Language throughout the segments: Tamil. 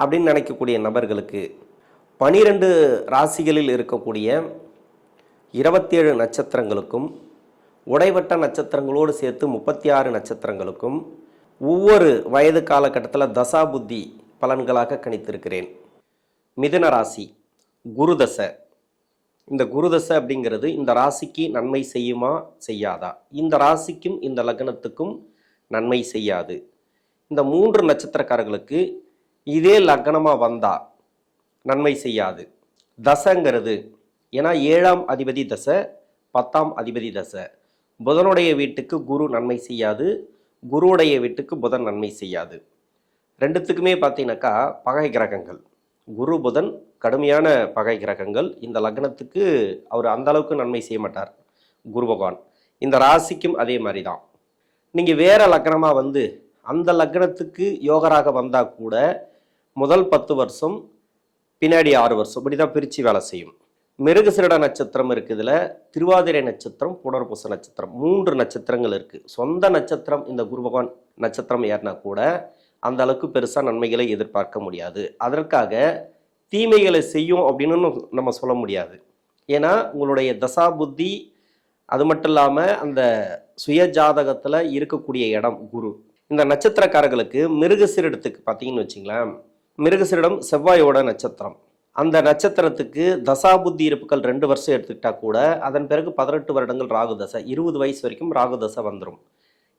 அப்படின்னு நினைக்கக்கூடிய நபர்களுக்கு பனிரெண்டு ராசிகளில் இருக்கக்கூடிய இருபத்தேழு நட்சத்திரங்களுக்கும் உடைவட்ட நட்சத்திரங்களோடு சேர்த்து முப்பத்தி ஆறு நட்சத்திரங்களுக்கும் ஒவ்வொரு வயது காலகட்டத்தில் தசா புத்தி பலன்களாக கணித்திருக்கிறேன். மிதுன ராசி குருதசை. இந்த குருதசை அப்படிங்கிறது இந்த ராசிக்கு நன்மை செய்யுமா செய்யாதா? இந்த ராசிக்கும் இந்த லக்னத்துக்கும் நன்மை செய்யாது. இந்த மூன்று நட்சத்திரக்காரர்களுக்கு இதே லக்னமாக வந்தா நன்மை செய்யாது. தசைங்கிறது ஏன்னா ஏழாம் அதிபதி தசை பத்தாம் அதிபதி தசை. புதனுடைய வீட்டுக்கு குரு நன்மை செய்யாது. குருவுடைய வீட்டுக்கு புதன் நன்மை செய்யாது. ரெண்டுத்துக்குமே பார்த்தீங்கன்னாக்கா பகை கிரகங்கள். குரு புதன் கடுமையான பகை கிரகங்கள். இந்த லக்னத்துக்கு அவர் அந்த அளவுக்கு நன்மை செய்ய மாட்டார். குரு பகவான். இந்த ராசிக்கும் அதே மாதிரி தான் நீங்கள் வேறு லக்னமாக வந்து அந்த லக்னத்துக்கு யோகராக வந்தால் கூட முதல் பத்து வருஷம் பின்னாடி ஆறு வருஷம். இப்படி தான் பிரித்து வேலை செய்யும். மிருகசிரட நட்சத்திரம் இருக்குதுல திருவாதிரை நட்சத்திரம் புனர்பூச நட்சத்திரம். மூன்று நட்சத்திரங்கள் இருக்குது சொந்த நட்சத்திரம் இந்த குரு பகவான் நட்சத்திரம் ஏறினா கூட அந்த அளவுக்கு பெருசாக நன்மைகளை எதிர்பார்க்க முடியாது. அதற்காக தீமைகளை செய்யும் அப்படின்னு நம்ம சொல்ல முடியாது. ஏன்னா உங்களுடைய தசா புத்தி அது மட்டும் இல்லாமல் அந்த சுய ஜாதகத்தில் இருக்கக்கூடிய இடம் குரு. இந்த நட்சத்திரக்காரர்களுக்கு மிருகசிரிடத்துக்கு பார்த்தீங்கன்னு வச்சிங்களேன் மிருகசிரிடம் செவ்வாயோட நட்சத்திரம். அந்த நட்சத்திரத்துக்கு தசாபுத்தி இருப்புகள் ரெண்டு வருஷம் எடுத்துக்கிட்டா கூட அதன் பிறகு பதினெட்டு வருடங்கள் ராகு தசை இருபது வயசு வரைக்கும் ராகு தசை வந்துடும்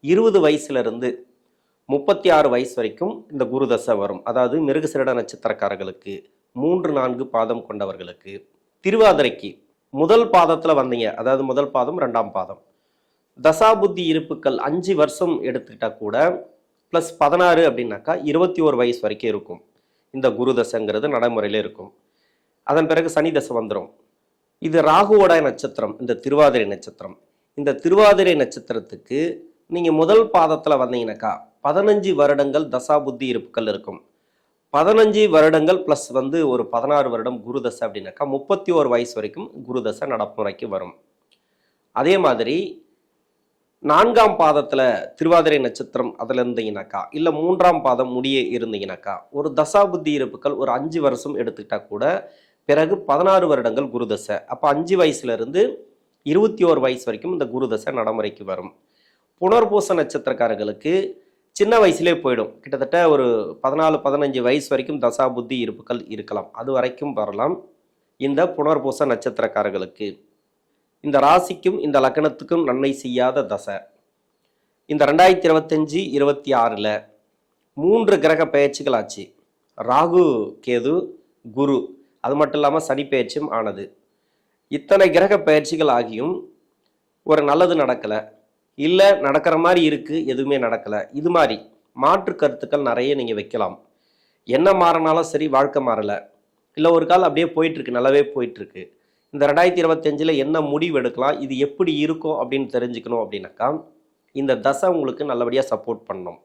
இருபது வயசுலேருந்து முப்பத்தி ஆறு வயசு வரைக்கும் இந்த குரு தசை வரும். அதாவது மிருகசிரட நட்சத்திரக்காரர்களுக்கு மூன்று நான்கு பாதம் கொண்டவர்களுக்கு. திருவாதிரைக்கு முதல் பாதத்தில் வந்தீங்க. அதாவது முதல் பாதம் ரெண்டாம் பாதம். தசாபுத்தி இருப்புக்கள் அஞ்சு வருஷம் எடுத்துக்கிட்டா கூட ப்ளஸ் பதினாறு அப்படின்னாக்கா இருபத்தி ஒரு வயசு வரைக்கும் இருக்கும். இந்த குரு தசைங்கிறது நடைமுறையில் இருக்கும். அதன் பிறகு சனி தசை வந்துடும் இது ராகுவோட நட்சத்திரம் இந்த திருவாதிரை நட்சத்திரம். இந்த திருவாதிரை நட்சத்திரத்துக்கு நீங்கள் முதல் பாதத்தில் வந்தீங்கன்னாக்கா பதினஞ்சு வருடங்கள் தசா புத்தி இருப்புகள் இருக்கும். பதினஞ்சு வருடங்கள் ப்ளஸ் வந்து ஒரு பதினாறு வருடம் குரு தசை அப்படின்னாக்கா முப்பத்தி ஒரு வயசு வரைக்கும் குரு தசை நடப்புமுறைக்கு வரும். அதே மாதிரி நான்காம் பாதத்தில் திருவாதிரை நட்சத்திரம் அதில் இருந்தீங்கனாக்கா இல்லை மூன்றாம் பாதம் முடிய இருந்தீங்கனாக்கா ஒரு தசாபுத்தி இருப்புகள் ஒரு அஞ்சு வருஷம் எடுத்துக்கிட்டா கூட பிறகு பதினாறு வருடங்கள் குருதசை. அப்போ அஞ்சு வயசுல இருந்து இருபத்தி ஓரு வயசு வரைக்கும் இந்த குருதசை நடைமுறைக்கு வரும். புனர்பூச நட்சத்திரக்காரர்களுக்கு சின்ன வயசுலேயே போயிடும். கிட்டத்தட்ட ஒரு பதினாலு பதினஞ்சு வயசு வரைக்கும் தசா புத்தி இருப்புகள் இருக்கலாம். அது வரைக்கும் வரலாம். இந்த புனர்பூச நட்சத்திரக்காரர்களுக்கு. இந்த ராசிக்கும் இந்த லக்னத்துக்கும் நன்மை செய்யாத தசை. இந்த ரெண்டாயிரத்தி இருபத்தஞ்சி இருபத்தி ஆறில் மூன்று கிரக பெயர்ச்சிகள் ஆச்சு ராகு கேது குரு. அது மட்டும் இல்லாமல் சனி பெயர்ச்சியும் ஆனது. இத்தனை கிரக பெயர்ச்சிகள் ஆகியும் ஒரு நல்லது நடக்கலை. இல்லை நடக்கிற மாதிரி இருக்குது எதுவுமே நடக்கலை. இது மாதிரி மாற்று கருத்துக்கள் நிறைய நீங்கள் வைக்கலாம். என்ன மாறினாலும் சரி வாழ்க்கை மாறலை. இல்லை ஒரு கால் அப்படியே போயிட்டுருக்கு நல்லாவே போயிட்டுருக்கு இந்த ரெண்டாயிரத்தி இருபத்தஞ்சில் என்ன முடிவு எடுக்கலாம் இது எப்படி இருக்கும் அப்படின்னு தெரிஞ்சுக்கணும் அப்படின்னாக்கா இந்த தசை உங்களுக்கு நல்லபடியாக சப்போர்ட் பண்ணணும்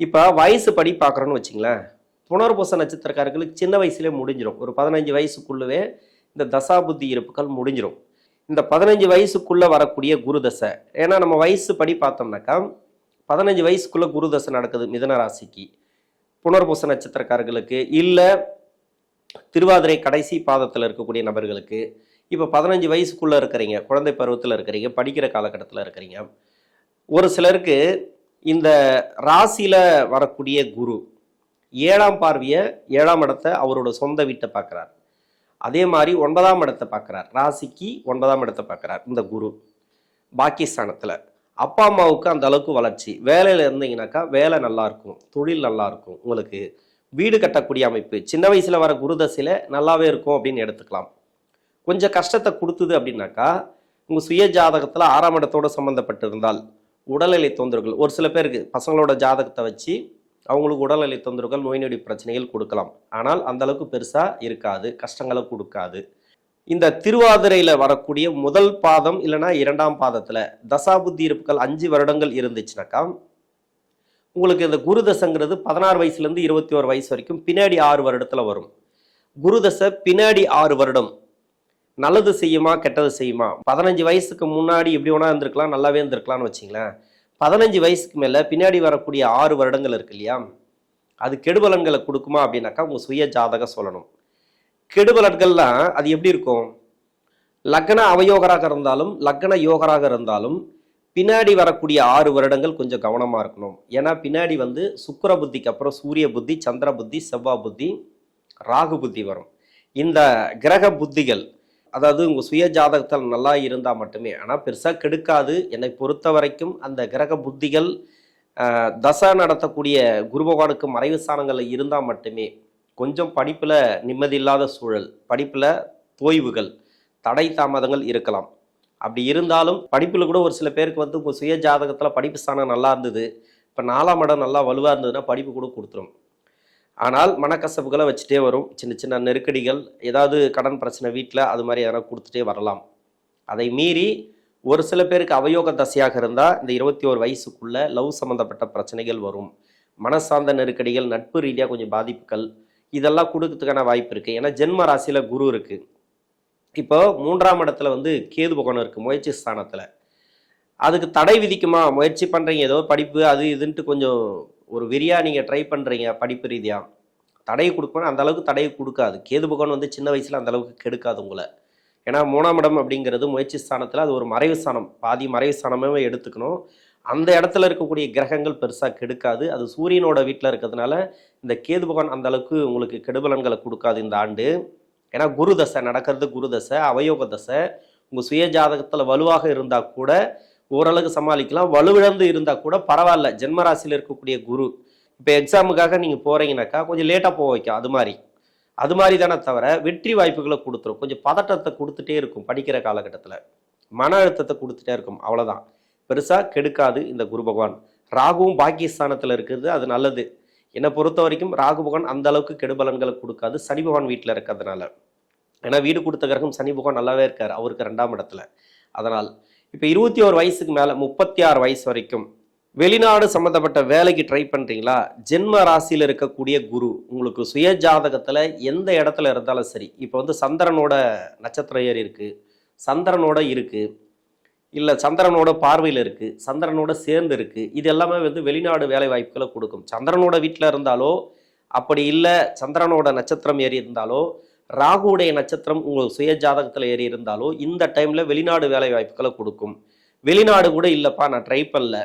இப்போ வயசு படி பார்க்குறோன்னு வச்சிங்களேன் புனர்பூச நட்சத்திரக்காரர்களுக்கு சின்ன வயசுலேயே முடிஞ்சிடும் ஒரு பதினஞ்சு வயசுக்குள்ளவே இந்த தசாபுத்தி இருப்புகள் முடிஞ்சிடும் இந்த பதினஞ்சு வயசுக்குள்ளே வரக்கூடிய குரு தசை ஏன்னா நம்ம வயசு படி பார்த்தோம்னாக்கா பதினஞ்சு வயசுக்குள்ளே குரு தசை நடக்குது மிதன ராசிக்கு. புனர்பூச நட்சத்திரக்காரர்களுக்கு இல்லை திருவாதிரை கடைசி பாதத்தில் இருக்கக்கூடிய நபர்களுக்கு இப்போ பதினஞ்சு வயசுக்குள்ளே இருக்கிறீங்க குழந்தை பருவத்தில் இருக்கிறீங்க படிக்கிற காலகட்டத்தில் இருக்கிறீங்க. ஒரு சிலருக்கு இந்த ராசியில் வரக்கூடிய குரு ஏழாம் பார்வையை ஏழாம் இடத்தை அவரோட சொந்த வீட்டை பார்க்குறார். அதே மாதிரி ஒன்பதாம் இடத்தை பார்க்குறார். ராசிக்கு ஒன்பதாம் இடத்தை பார்க்குறார் இந்த குரு பாக்கிஸ்தானத்தில் அப்பா அம்மாவுக்கு அந்த அளவுக்கு வளர்ச்சி. வேலையில் இருந்தீங்கன்னாக்கா வேலை நல்லாயிருக்கும் தொழில் நல்லாயிருக்கும் உங்களுக்கு வீடு கட்டக்கூடிய அமைப்பு. சின்ன வயசில் வர குருதசையில் நல்லாவே இருக்கும் அப்படின்னு எடுத்துக்கலாம். கொஞ்சம் கஷ்டத்தை கொடுத்தது அப்படின்னாக்கா உங்கள் சுய ஜாதகத்தில் ஆறாம் இடத்தோடு சம்மந்தப்பட்டிருந்தால் உடல்நிலை தொந்தரவுகள் ஒரு சில பேருக்கு பசங்களோட ஜாதகத்தை வச்சு அவங்களுக்கு உடல்நிலை தொந்தரவுகள் நோய் நொடி பிரச்சனைகள் கொடுக்கலாம். ஆனால் அந்த அளவுக்கு பெருசாக இருக்காது கஷ்டங்களை கொடுக்காது. இந்த திருவாதிரையில் வரக்கூடிய முதல் பாதம் இல்லைன்னா இரண்டாம் பாதத்தில் தசாபுத்தி இருப்புகள் அஞ்சு வருடங்கள் இருந்துச்சுனாக்கா உங்களுக்கு இந்த குரு தசைங்கிறது பதினாறு வயசுலேருந்து இருபத்தி ஒரு வயசு வரைக்கும் பின்னாடி ஆறு வருடத்தில் வரும். குரு தசை பின்னாடி ஆறு வருடம். நல்லது செய்யுமா கெட்டது செய்யுமா? பதினஞ்சு வயசுக்கு முன்னாடி எப்படி வேணா இருந்திருக்கலாம் நல்லாவே இருந்திருக்கலாம்னு வச்சிங்களேன். பதினஞ்சு வயசுக்கு மேலே பின்னாடி வரக்கூடிய ஆறு வருடங்கள் இருக்கு இல்லையா? அது கெடுபலன்களை கொடுக்குமா அப்படின்னாக்கா உங்கள் சுய ஜாதகம் சொல்லணும். கெடுபலன்கள்லாம் அது எப்படி இருக்கும்? லக்ன அவயோகராக இருந்தாலும் லக்ன யோகராக இருந்தாலும் பின்னாடி வரக்கூடிய ஆறு வருடங்கள் கொஞ்சம் கவனமாக இருக்கணும். ஏன்னா பின்னாடி வந்து சுக்கர புத்திக்கு அப்புறம் சூரிய புத்தி சந்திர புத்தி செவ்வா புத்தி ராகு புத்தி வரும். இந்த கிரக புத்திகள் அதாவது உங்கள் சுய ஜாதகத்தில் நல்லா இருந்தால் மட்டுமே ஆனால் பெருசாக கெடுக்காது. என்னை பொறுத்த வரைக்கும் அந்த கிரக புத்திகள் தசை நடத்தக்கூடிய குரு பகவானுக்கு மறைவு ஸ்தானங்களில் இருந்தால் மட்டுமே கொஞ்சம் படிப்பில் நிம்மதி இல்லாத சூழல் படிப்பில் தோய்வுகள் தடை தாமதங்கள் இருக்கலாம். அப்படி இருந்தாலும் படிப்பில் கூட ஒரு சில பேருக்கு வந்து உங்கள் சுய ஜாதகத்தில் படிப்பு ஸ்தானம் நல்லா இருந்தது. இப்போ நாலாம் இடம் நல்லா வலுவாக இருந்ததுன்னா படிப்பு கூட கொடுத்துரும். ஆனால் மனக்கசப்புகளை வச்சுட்டே வரும். சின்ன சின்ன நெருக்கடிகள் ஏதாவது கடன் பிரச்சனை வீட்டில் அது மாதிரி எதனா கொடுத்துட்டே வரலாம். அதை மீறி ஒரு சில பேருக்கு அவயோக தசையாக இருந்தால் இந்த இருபத்தி ஒரு வயசுக்குள்ளே லவ் சம்மந்தப்பட்ட பிரச்சனைகள் வரும். மனசார்ந்த நெருக்கடிகள் நட்பு ரீதியாக கொஞ்சம் பாதிப்புகள் இதெல்லாம் கொடுக்கறதுக்கான வாய்ப்பு இருக்குது ஏன்னா ஜென்ம ராசியில் குரு இருக்குது இப்போ மூன்றாம் இடத்துல வந்து கேது பகவான் இருக்குது முயற்சி ஸ்தானத்தில். அதுக்கு தடை விதிக்குமா? முயற்சி பண்ணுறீங்க ஏதோ படிப்பு அது இதுன்ட்டு கொஞ்சம் ஒரு வெறியாக நீங்கள் ட்ரை பண்ணுறீங்க படிப்பு ரீதியாக தடையை கொடுக்கணும் அந்த அளவுக்கு தடையை கொடுக்காது. கேது பகவான் வந்து சின்ன வயசில் அந்த அளவுக்கு கெடுக்காது உங்களை. ஏன்னா மூணாம் இடம் அப்படிங்கிறது முயற்சி ஸ்தானத்தில் அது ஒரு மறைவு ஸ்தானம். பாதி மறைவு ஸ்தானமே எடுத்துக்கணும். அந்த இடத்துல இருக்கக்கூடிய கிரகங்கள் பெருசாக கெடுக்காது. அது சூரியனோட வீட்டில் இருக்கிறதுனால இந்த கேது பகவான் அந்த அளவுக்கு உங்களுக்கு கெடுபலன்களை கொடுக்காது இந்த ஆண்டு. ஏன்னா குரு தசை நடக்கிறது குரு தசை அவயோக தசை உங்கள் சுய ஜாதகத்தில் வலுவாக இருந்தால் கூட ஓரளவுக்கு சமாளிக்கலாம். வலுவிழந்து இருந்தால் கூட பரவாயில்ல. ஜென்மராசியில் இருக்கக்கூடிய குரு இப்போ எக்ஸாமுக்காக நீங்கள் போகிறீங்கனாக்கா கொஞ்சம் லேட்டாக போக வைக்கும். அது மாதிரி. அது மாதிரி தானே தவிர வெற்றி வாய்ப்புகளை கொடுத்துரும். கொஞ்சம் பதட்டத்தை கொடுத்துட்டே இருக்கும் படிக்கிற காலகட்டத்தில். மன அழுத்தத்தை கொடுத்துட்டே இருக்கும். அவ்வளோதான் பெருசாக கெடுக்காது இந்த குரு பகவான். ராகுவும் பாகிஸ்தானத்தில் இருக்கிறது. அது நல்லது. என்னை பொறுத்த வரைக்கும் ராகு பகவான் அந்த அளவுக்கு கெடுபலன்களை கொடுக்காது. சனி பகவான் வீட்டில் இருக்கிறதுனால. ஏன்னா வீடு கொடுத்த கிரகம் சனி பகவான் நல்லாவே இருக்கார். அவருக்கு ரெண்டாம் இடத்துல. அதனால் இப்போ இருபத்தி ஒரு வயசுக்கு மேலே முப்பத்தி ஆறு வயசு வரைக்கும் வெளிநாடு சம்மந்தப்பட்ட வேலைக்கு ட்ரை பண்ணுறீங்களா ஜென்ம ராசியில் இருக்கக்கூடிய குரு உங்களுக்கு சுய ஜாதகத்தில் எந்த இடத்துல இருந்தாலும் சரி இப்போ வந்து சந்திரனோட நட்சத்திரம் ஏறி இருக்குது சந்திரனோட இருக்குது இல்லை சந்திரனோட பார்வையில் இருக்குது சந்திரனோட சேர்ந்து இருக்குது இது எல்லாமே வந்து வெளிநாடு வேலை வாய்ப்புகளை கொடுக்கும். சந்திரனோட வீட்டில் இருந்தாலோ அப்படி இல்லை சந்திரனோட நட்சத்திரம் ஏறி இருந்தாலோ ராகுவுடைய நட்சத்திரம் உங்கள் சுய ஜாதகத்தில் ஏறி இருந்தாலோ இந்த டைமில் வெளிநாடு வேலை வாய்ப்புகளை கொடுக்கும். வெளிநாடு கூட இல்லைப்பா நான் ட்ரை பண்ணல.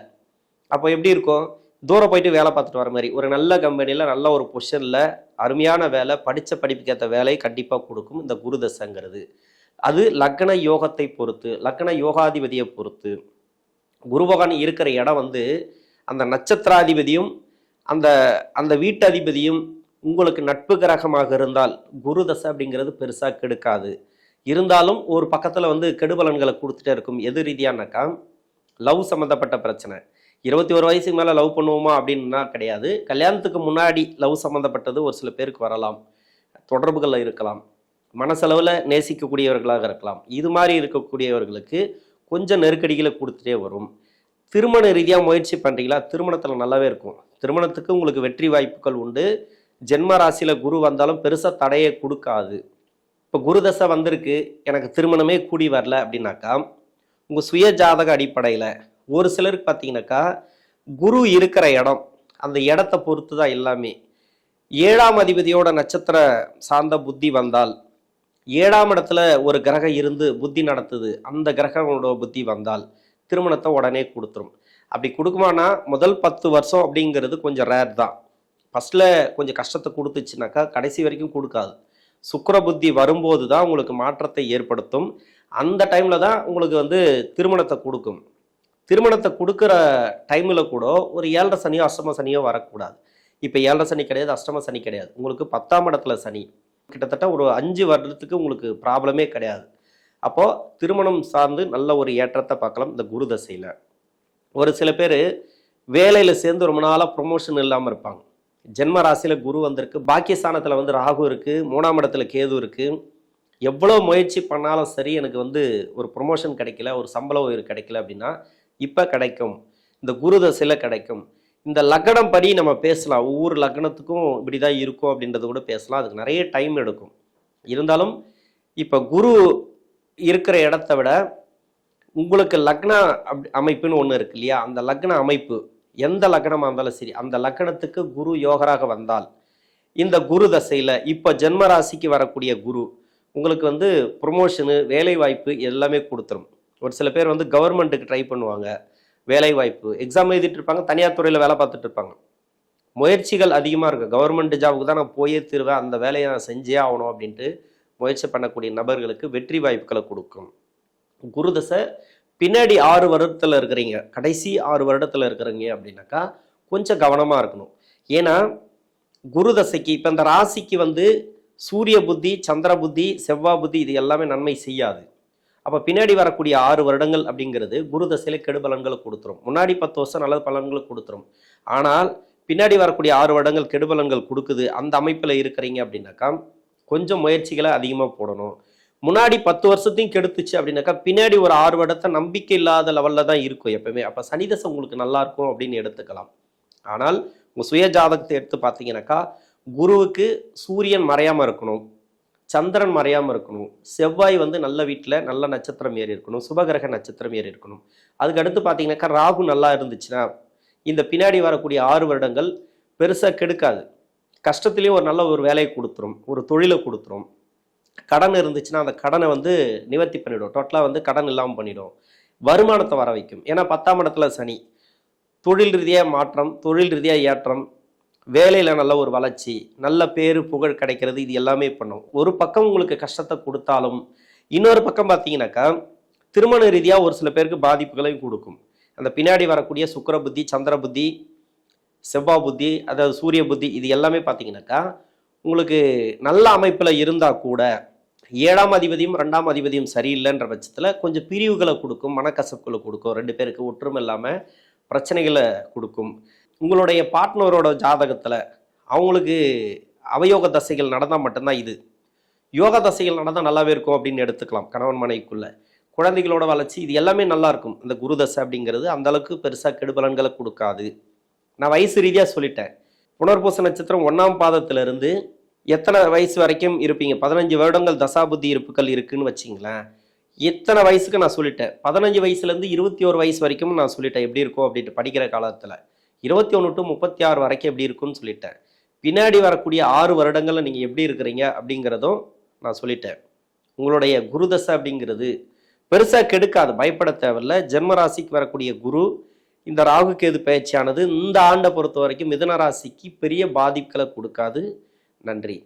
அப்போ எப்படி இருக்கும்? தூரம் போயிட்டு வேலை பார்த்துட்டு வர மாதிரி. ஒரு நல்ல கம்பெனியில் நல்ல ஒரு பொசிஷனில் அருமையான வேலை படித்த படிப்புக்கேற்ற வேலை கண்டிப்பாக கொடுக்கும் இந்த குரு தசைங்கிறது. அது லக்ன யோகத்தை பொறுத்து லக்ன யோகாதிபதியை பொறுத்து. குரு பகவான் இருக்கிற இடம் வந்து அந்த நட்சத்திராதிபதியும் அந்த அந்த வீட்டு அதிபதியும் உங்களுக்கு நட்பு கிரகமாக இருந்தால் குரு தசை அப்படிங்கிறது பெருசாக கெடுக்காது. இருந்தாலும் ஒரு பக்கத்தில் வந்து கெடுபலன்களை கொடுத்துட்டே இருக்கும். எது ரீதியானாக்கா லவ் சம்மந்தப்பட்ட பிரச்சனை. இருபத்தி ஒரு வயசுக்கு மேலே லவ் பண்ணுவோமா அப்படின்னா கிடையாது. கல்யாணத்துக்கு முன்னாடி லவ் சம்மந்தப்பட்டது ஒரு சில பேருக்கு வரலாம். தொடர்புகளில் இருக்கலாம். மனசளவில் நேசிக்கக்கூடியவர்களாக இருக்கலாம். இது மாதிரி இருக்கக்கூடியவர்களுக்கு கொஞ்சம் நெருக்கடிகளை கொடுத்துட்டே வரும். திருமண ரீதியாக முயற்சி பண்ணுறீங்களா திருமணத்தில் நல்லாவே இருக்கும். திருமணத்துக்கு உங்களுக்கு வெற்றி வாய்ப்புகள் உண்டு. ஜென்ம ராசியில் குரு வந்தாலும் பெருசாக தடையை கொடுக்காது. இப்போ குரு தசை வந்திருக்கு. எனக்கு திருமணமே கூடி வரல அப்படின்னாக்கா உங்கள் சுய ஜாதக அடிப்படையில் ஒரு சிலருக்கு பார்த்தீங்கன்னாக்கா குரு இருக்கிற இடம் அந்த இடத்த பொறுத்து தான் எல்லாமே. ஏழாம் அதிபதியோட நட்சத்திர சார்ந்த புத்தி வந்தால் ஏழாம் இடத்துல ஒரு கிரகம் இருந்து புத்தி நடத்துது. அந்த கிரகங்களோட புத்தி வந்தால் திருமணத்தை உடனே கொடுத்துரும். அப்படி கொடுக்குமானா முதல் பத்து வருஷம் அப்படிங்கிறது கொஞ்சம் ரேர் தான். ஃபஸ்ட்டில் கொஞ்சம் கஷ்டத்தை கொடுத்துச்சுனாக்கா கடைசி வரைக்கும் கொடுக்காது. சுக்கிர புத்தி வரும்போது தான் உங்களுக்கு மாற்றத்தை ஏற்படுத்தும். அந்த டைமில் தான் உங்களுக்கு வந்து திருமணத்தை கொடுக்கும். திருமணத்தை கொடுக்குற டைமில் கூட ஒரு ஏழரை சனியோ அஷ்டம சனியோ வரக்கூடாது. இப்போ ஏழரை சனி கிடையாது அஷ்டம சனி கிடையாது. உங்களுக்கு பத்தாம் இடத்துல சனி. கிட்டத்தட்ட ஒரு அஞ்சு வருடத்துக்கு உங்களுக்கு ப்ராப்ளமே கிடையாது. அப்போது திருமணம் சார்ந்து நல்ல ஒரு ஏற்றத்தை பார்க்கலாம் இந்த குரு தசையில். ஒரு சில பேர் வேலையில் சேர்ந்து ரொம்ப நாளாக ப்ரொமோஷன் இல்லாமல் இருப்பாங்க. ஜென்ம ராசியில் குரு வந்திருக்கு பாக்கியஸ்தானத்தில் வந்து ராகு இருக்குது மூணாம் இடத்துல கேது இருக்குது எவ்வளோ முயற்சி பண்ணாலும் சரி எனக்கு வந்து ஒரு ப்ரொமோஷன் கிடைக்கல ஒரு சம்பள உயிர் கிடைக்கல அப்படின்னா இப்போ கிடைக்கும். இந்த குரு தசையில் கிடைக்கும். இந்த லக்னம் படி நம்ம பேசலாம். ஒவ்வொரு லக்னத்துக்கும் இப்படி தான் இருக்கும் அப்படின்றத கூட பேசலாம். அதுக்கு நிறைய டைம் எடுக்கும். இருந்தாலும் இப்போ குரு இருக்கிற இடத்த விட உங்களுக்கு லக்ன அப் அமைப்புன்னு ஒன்று இருக்கு இல்லையா? அந்த லக்ன அமைப்பு எந்த லக்னமாக இருந்தாலும் சரி அந்த லக்னத்துக்கு குரு யோகராக வந்தால் இந்த குரு தசையில் இப்போ ஜென்ம ராசிக்கு வரக்கூடிய குரு உங்களுக்கு வந்து ப்ரொமோஷனு வேலை வாய்ப்பு எல்லாமே கொடுத்துரும். ஒரு சில பேர் வந்து கவர்மெண்ட்டுக்கு ட்ரை பண்ணுவாங்க. வேலை வாய்ப்பு எக்ஸாம் எழுதிட்டு இருப்பாங்க தனியார் துறையில் வேலை பார்த்துட்டு இருப்பாங்க முயற்சிகள் அதிகமாக இருக்குது கவர்மெண்ட் ஜாபுக்கு தான் நான் போயே தருவேன் அந்த வேலையை நான் செஞ்சே ஆகணும் அப்படின்ட்டு முயற்சி பண்ணக்கூடிய நபர்களுக்கு வெற்றி வாய்ப்புகளை கொடுக்கும். குருதசை பின்னாடி ஆறு வருடத்தில் இருக்கிறீங்க. கடைசி ஆறு வருடத்தில் இருக்கிறீங்க அப்படின்னாக்கா கொஞ்சம் கவனமாக இருக்கணும். ஏன்னா குருதசைக்கு இப்போ இந்த ராசிக்கு வந்து சூரிய புத்தி சந்திர புத்தி செவ்வாய் புத்தி இது எல்லாமே நன்மை செய்யாது. அப்போ பின்னாடி வரக்கூடிய ஆறு வருடங்கள் அப்படிங்கிறது குரு தசையில கெடு பலன்களை கொடுத்துரும். முன்னாடி பத்து வருஷம் நல்ல பலன்களை கொடுத்துரும். ஆனால் பின்னாடி வரக்கூடிய ஆறு வருடங்கள் கெடுபலன்கள் கொடுக்குது. அந்த அமைப்பில் இருக்கிறீங்க அப்படின்னாக்கா கொஞ்சம் முயற்சிகளை அதிகமாக போடணும். முன்னாடி பத்து வருஷத்தையும் கெடுத்துச்சு அப்படின்னாக்கா பின்னாடி ஒரு ஆறு வருடத்தை நம்பிக்கை இல்லாத லெவலில் தான் இருக்கும் எப்பவுமே. அப்போ சனிதசை உங்களுக்கு நல்லா இருக்கும் அப்படின்னு எடுத்துக்கலாம். ஆனால் உங்கள் சுய ஜாதகத்தை எடுத்து பார்த்தீங்கன்னாக்கா குருவுக்கு சூரியன் மறையாமல் இருக்கணும். சந்திரன் மறையாமல் இருக்கணும். செவ்வாய் வந்து நல்ல வீட்டில் நல்ல நட்சத்திரம் ஏறி இருக்கணும். சுபகிரக நட்சத்திரம் ஏறி இருக்கணும். அதுக்கு அடுத்து பார்த்தீங்கன்னாக்கா ராகு நல்லா இருந்துச்சுன்னா இந்த பின்னாடி வரக்கூடிய ஆறு வருடங்கள் பெருசாக கெடுக்காது. கஷ்டத்துலேயே ஒரு நல்ல ஒரு வேலையை கொடுத்துரும். ஒரு தொழிலை கொடுத்துரும். கடன் இருந்துச்சுன்னா அந்த கடனை வந்து நிவர்த்தி பண்ணிடும். டோட்டலாக வந்து கடன் இல்லாமல் பண்ணிடும். வருமானத்தை வர வைக்கும். ஏன்னா பத்தாம் இடத்துல சனி. தொழில் ரீதியாக மாற்றம் தொழில் ரீதியாக ஏற்றம் வேலையில் நல்ல ஒரு வளர்ச்சி நல்ல பேர் புகழ் கிடைக்கிறது இது எல்லாமே பண்ணும். ஒரு பக்கம் உங்களுக்கு கஷ்டத்தை கொடுத்தாலும் இன்னொரு பக்கம் பார்த்தீங்கன்னாக்கா திருமண ரீதியாக ஒரு சில பேருக்கு பாதிப்புகளையும் கொடுக்கும். அந்த பின்னாடி வரக்கூடிய சுக்கிர புத்தி சந்திர புத்தி செவ்வாய் புத்தி அதாவது சூரிய புத்தி இது எல்லாமே பார்த்தீங்கன்னாக்கா உங்களுக்கு நல்ல அமைப்பில் இருந்தால் கூட ஏழாம் அதிபதியும் ரெண்டாம் அதிபதியும் சரியில்லைன்ற பட்சத்தில் கொஞ்சம் பிரிவுகளை கொடுக்கும் மனக்கசப்புகளை கொடுக்கும். ரெண்டு பேருக்கு ஒற்றுமை இல்லாமல் பிரச்சனைகளை கொடுக்கும். உங்களுடைய பார்ட்னரோட ஜாதகத்தில் அவங்களுக்கு அவயோக தசைகள் நடந்தால் மட்டும்தான் இது. யோக தசைகள் நடந்தால் நல்லாவே இருக்கும் அப்படின்னு எடுத்துக்கலாம் கணவன் மனைவிக்குள்ளே. குழந்தைகளோட வளர்ச்சி இது எல்லாமே நல்லாயிருக்கும் இந்த குரு தசை அப்படிங்கிறது அந்த அளவுக்கு பெருசாக கெடுபலன்களை கொடுக்காது. நான் வயசு ரீதியாக சொல்லிட்டேன். புனர்பூச நட்சத்திரம் ஒன்றாம் பாதத்திலிருந்து எத்தனை வயசு வரைக்கும் இருப்பீங்க? பதினஞ்சு வருடங்கள் தசாபுத்தி இருப்புகள் இருக்குன்னு வச்சிங்களேன். எத்தனை வயசுக்கு நான் சொல்லிட்டேன்? பதினஞ்சு வயசுலேருந்து இருபத்தி ஒரு வயசு வரைக்கும் நான் சொல்லிட்டேன். எப்படி இருக்கும் அப்படின்ட்டு படிக்கிற காலத்தில். இருபத்தி ஒன்று டு முப்பத்தி ஆறு வரைக்கும் எப்படி இருக்கும்னு சொல்லிட்டேன். பின்னாடி வரக்கூடிய ஆறு வருடங்களில் நீங்கள் எப்படி இருக்கிறீங்க அப்படிங்கிறதும் நான் சொல்லிட்டேன். உங்களுடைய குருதசை அப்படிங்கிறது பெருசாக கெடுக்காது பயப்பட தேவையில்ல. ஜென்ம ராசிக்கு வரக்கூடிய குரு இந்த ராகு கேது பயிற்சியானது இந்த ஆண்டை பொறுத்த வரைக்கும் மிதன ராசிக்கு பெரிய பாதிப்புகளை கொடுக்காது. நன்றி.